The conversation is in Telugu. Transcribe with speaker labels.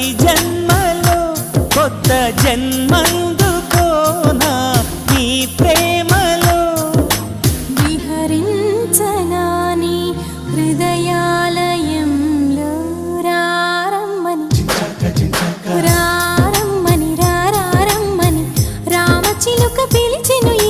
Speaker 1: ప్రతి జన్మలో కొత్త జన్మందుకోనా నీ ప్రేమలో.
Speaker 2: విహరించనాని హృదయాలయంలో రారమ్మని రారమ్మని రారమ్మని రామచిలుక పిలిచెను ఈ